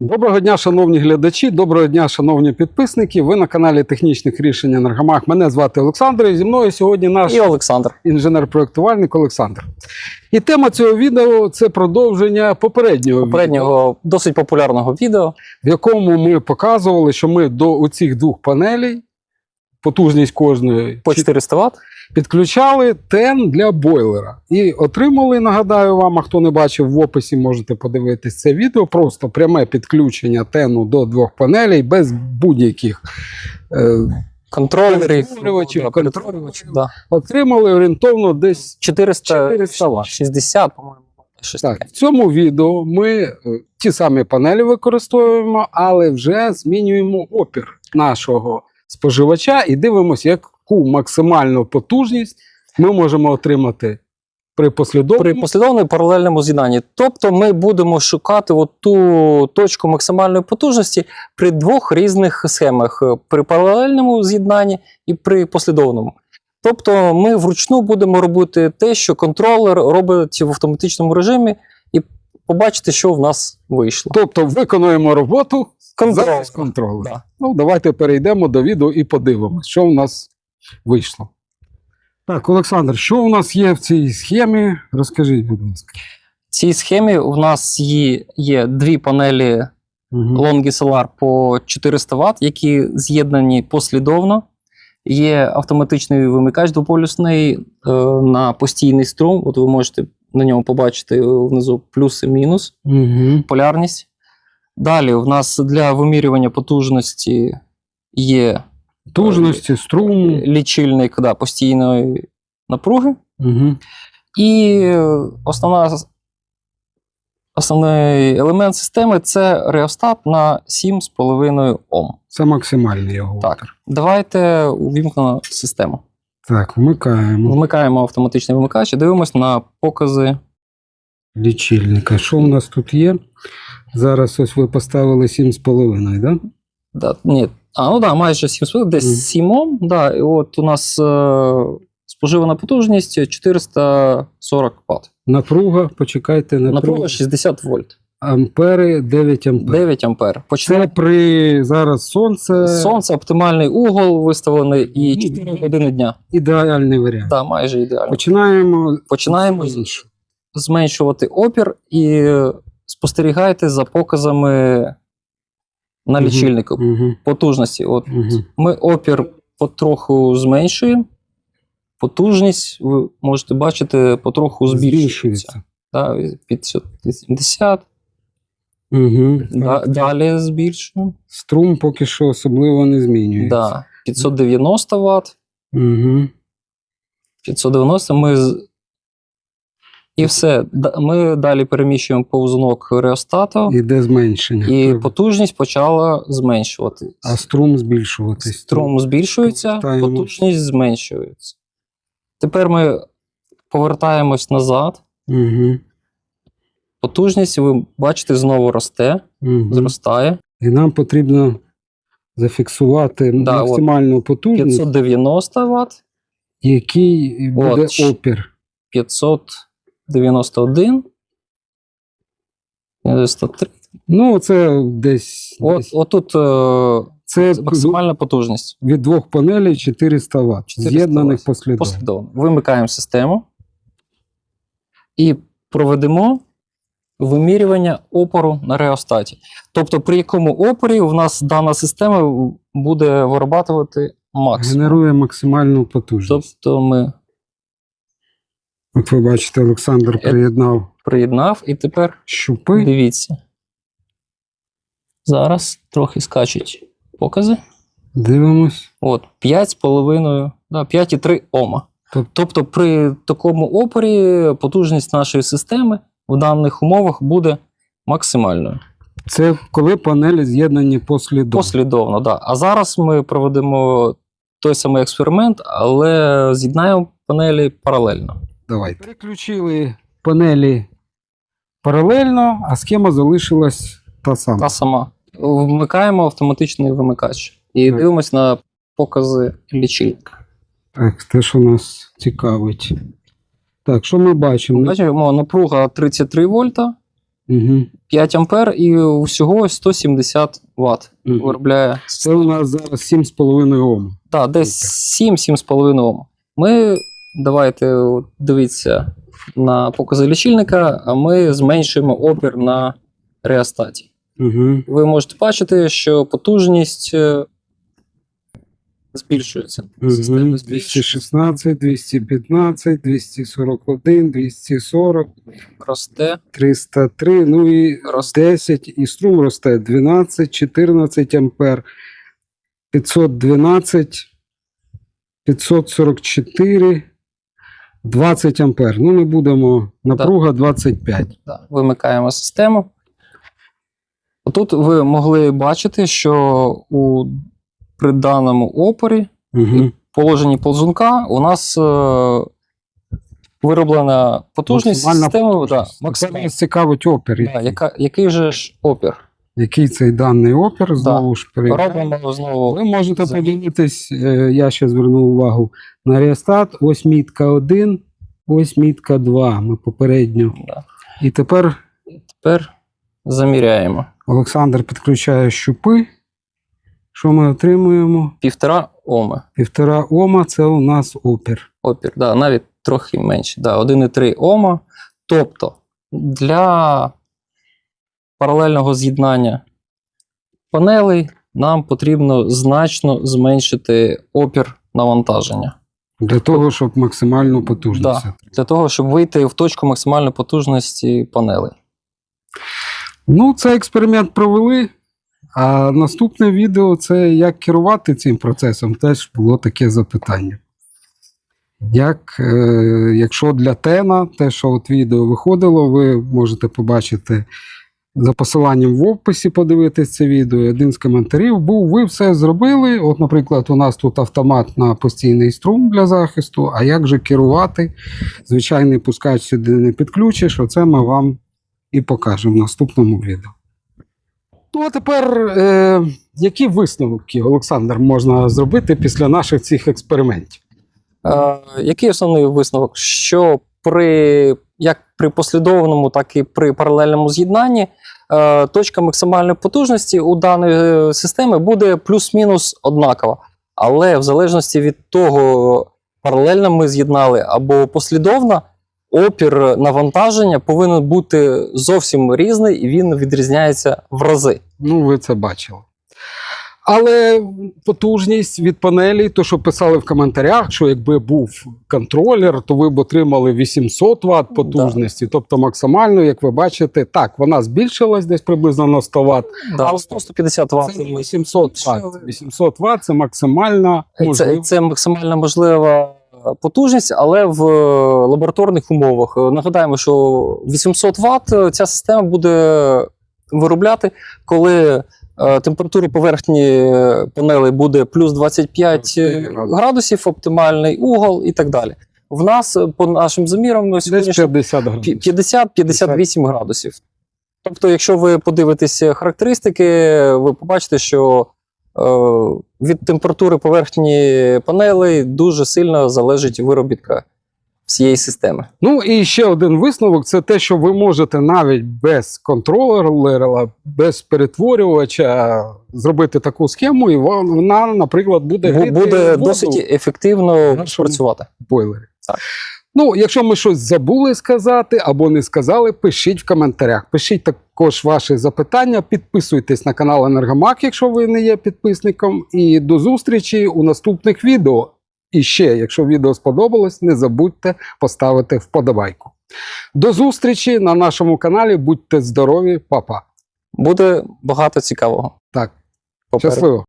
Доброго дня, шановні глядачі, доброго дня, шановні підписники. Ви на каналі Технічних рішень Енергомах. Мене звати Олександр. І зі мною сьогодні наш І Олександр. інженер-проєктувальник Олександр. І тема цього відео це продовження попереднього, відео, Попереднього досить популярного відео. в якому ми показували, що ми до оцих двох панелей, потужність кожної По 400 Вт. Підключали тен для бойлера. І отримали, нагадаю вам, а хто не бачив, в описі можете подивитись це відео. Просто пряме підключення тену до двох панелей без будь-яких. Е, Контролерів. Контролювачів, Да, контролювачів. Да. отримали орієнтовно десь 400, 400 Вт. 60, по-моєму. Так, в цьому відео ми е, ті самі панелі використовуємо, але вже змінюємо опір нашого споживача і дивимося, яку максимальну потужність ми можемо отримати при послідовному При послідовному паралельному з'єднанні. Тобто ми будемо шукати от ту точку максимальної потужності при двох різних схемах: при паралельному з'єднанні і при послідовному. Тобто ми вручну будемо робити те, що контролер робить в автоматичному режимі, і побачите, що в нас вийшло. Тобто виконуємо роботу Контроль. замість контролю. Да. Ну, давайте перейдемо до відео і подивимось, що у нас вийшло. Так, Олександр, що у нас є в цій схемі? Розкажіть, будь ласка. В цій схемі у нас є, є дві панелі Угу. Longi Solar по 400 Вт, які з'єднані послідовно. Є автоматичний вимикач двополюсний е, на постійний струм. От ви можете на ньому побачити внизу плюс і мінус, Угу. полярність. Далі у нас для вимірювання потужності є Тужності, струму. лічильник да, постійної напруги. Угу. І основна, основний елемент системи це реостат на 7,5 Ом. Це максимальний його. Так, давайте увімкнемо систему. Так, вмикаємо Вмикаємо автоматичний вимикач і дивимося на покази. лічильника. Що у нас тут є? Зараз ось ви поставили 7,5, да? Да, ні, а, ну да, майже 7,5, Мгм. десь 7 Ом. Да, і от у нас е, споживана потужність 440 Вт. Напруга, почекайте, напруга. Напруга 60 вольт, Ампери 9 ампер. 9 ампер. Почнемо. Це при зараз сонце. Сонце, оптимальний угол виставлений і Ні. 4 години дня. Ідеальний варіант. Да, майже ідеально. Починаємо. Починаємо зменшувати опір і спостерігайте за показами на лічильнику Мгм, потужності. От мгм. ми опір потроху зменшуємо. Потужність, ви можете бачити, потроху збільшується. Да, 580, Угу. да, далі збільшуємо. Струм поки що особливо не змінюється. Да, 590 Вт. Угу. 590 ми. І все. Ми далі переміщуємо повзунок реостату, Іде зменшення. і Треба. потужність почала зменшувати. А струм збільшуватись. Струм збільшується, Повертаємось. потужність зменшується. Тепер ми повертаємось назад. Угу. Потужність, ви бачите, знову росте, Угу. зростає. І нам потрібно зафіксувати Да, от. максимальну потужність, 590 Вт, який буде От. опір. 591. 93. Ну, це десь. От, десь. отут е, Це максимальна потужність. від двох панелей 400 Вт, 400 з'єднаних Вт. послідовно. Послідовно. Вимикаємо систему і проведемо вимірювання опору на реостаті. Тобто, при якому опорі у нас дана система буде вирабатувати максимум. Генерує максимальну потужність. Тобто ми От ви бачите, Олександр приєднав приєднав і тепер щупи. дивіться. Зараз трохи скачуть покази. Дивимось. От 5,5, да, 5,3 Ома. Тоб- Тобто при такому опорі потужність нашої системи в даних умовах буде максимальною. Це коли панелі з'єднані послідовно. Послідовно, да. А зараз ми проведемо той самий експеримент, але з'єднаємо панелі паралельно. Давайте. Переключили панелі паралельно, а схема залишилась та сама. Та сама. Вмикаємо автоматичний вимикач і Так. дивимося на покази лічильника. Так, те, що нас цікавить. Так, що ми бачимо? Бачимо, напруга 33 вольта, Угу. 5 ампер і всього 170 Вт виробляє. Це у нас зараз 7,5 Ом. Так, десь 7-7,5 Ом. Ми давайте дивіться на покази лічильника, а ми зменшуємо опір на реостаті. Угу. Ви можете бачити, що потужність е, збільшується. Угу. збільшується. 216, 215, 241, 240, Росте, 303, ну і росте. 10, і струм росте 12, 14 ампер, 512, 544, 20 ампер. Ну, не будемо, напруга 25. Да, вимикаємо систему. Тут ви могли бачити, що у при даному опорі Угу. положенні ползунка у нас е, вироблена потужність системи. Да, нас цікавить опір. Да, який. яка, який же ж опір? Який цей даний опір, знову ж. Робимо знову. Ви можете за- подивитись, е, я ще звернув увагу на реостат. Ось мітка 1, ось мітка 2. Ми попередньо. Да. І тепер Тепер заміряємо. Олександр підключає щупи. Що ми отримуємо? Півтора оми. Півтора Ома це у нас опір. Опір, да, навіть трохи менше. Да, 1,3 Ома. Тобто для паралельного з'єднання панелей нам потрібно значно зменшити опір навантаження. Для того, щоб максимальну потужність. Да. Для того, щоб вийти в точку максимальної потужності панелей. Ну, цей експеримент провели. А наступне відео це як керувати цим процесом. Теж було таке запитання. Як, е, якщо для тена, те, що от відео виходило, ви можете побачити за посиланням в описі, подивитись це відео. Один з коментарів був: ви все зробили. От, наприклад, у нас тут автомат на постійний струм для захисту. А як же керувати? Звичайний пускач сюди не підключиш. Оце ми вам і покажемо в наступному відео. Ну, а тепер, е, які висновки, Олександр, можна зробити після наших цих експериментів? Е, який основний висновок? Що при як при послідовному, так і при паралельному з'єднанні е, точка максимальної потужності у даної е, системи буде плюс-мінус однакова. Але в залежності від того, паралельно ми з'єднали або послідовно, опір навантаження повинен бути зовсім різний, і він відрізняється в рази. Ну, ви це бачили. Але потужність від панелі, то що писали в коментарях, що якби був контролер, то ви б отримали 800 Вт потужності, тобто максимально, як ви бачите, так, вона збільшилась десь приблизно на 100 Вт. Да, 150 Вт. Це 800 Вт. 800 Вт це максимальна Це, це максимально можлива потужність, але в е, лабораторних умовах. Е, Нагадаємо, що 800 Вт ця система буде виробляти, коли е, температура поверхні е, панелей буде плюс 25 градусів, оптимальний угол і так далі. В нас, е, по нашим замірам, на 50 градусів. 50-58 градусів. Тобто, якщо ви подивитеся характеристики, ви побачите, що е, від температури поверхні панелей дуже сильно залежить виробітка всієї системи. Ну і ще один висновок: це те, що ви можете навіть без контролера, без перетворювача зробити таку схему, і вона, наприклад, буде Бу- гріти Буде воду досить ефективно нашому- працювати. бойлері. Так. Ну, якщо ми щось забули сказати або не сказали, пишіть в коментарях. Пишіть також ваші запитання, підписуйтесь на канал Енергомак, якщо ви не є підписником. І до зустрічі у наступних відео. І ще, якщо відео сподобалось, не забудьте поставити вподобайку. До зустрічі на нашому каналі. Будьте здорові, папа. Буде багато цікавого. Так, щасливо.